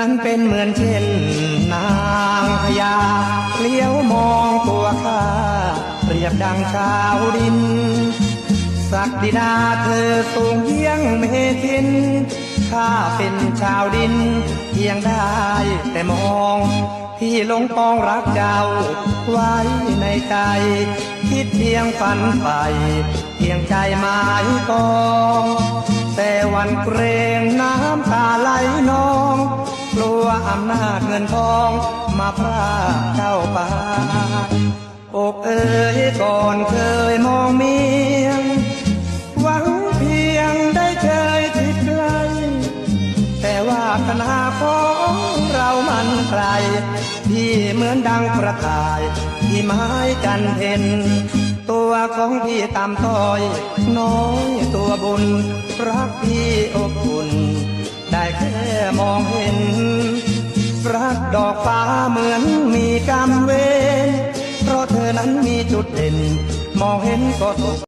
นั้นเป็นเหมือนเช่นนางพญาเลี้ยวมองตัวข้าเปรียบดังชาวดิน สักดิดาเธอสูงเยี่ยงเมทินข้าเป็นชาวดินเพียงได้แต่มอง พี่หลงปองรักเจ้า ไว้ในใจ คิดเพียงฝันไป เพียงใจหมายปอง แต่วันเกรงน้ำตาไหลนอง กลัวอำนาจเงินทองมาพรากเจ้าไปอกเอ๋ยก่อนเคย ว่าของเรามันไกลพี่เหมือนดังประทายที่ไม้จันเพนตัวของพี่ตามต้อย น้อยตัวบุญ รักพี่อบอุ่น ได้แค่มองเห็น รักดอกฟ้าเหมือนมีกรรมเวรเพราะเธอนั้นมีจุดเด่น มองเห็นก็ตก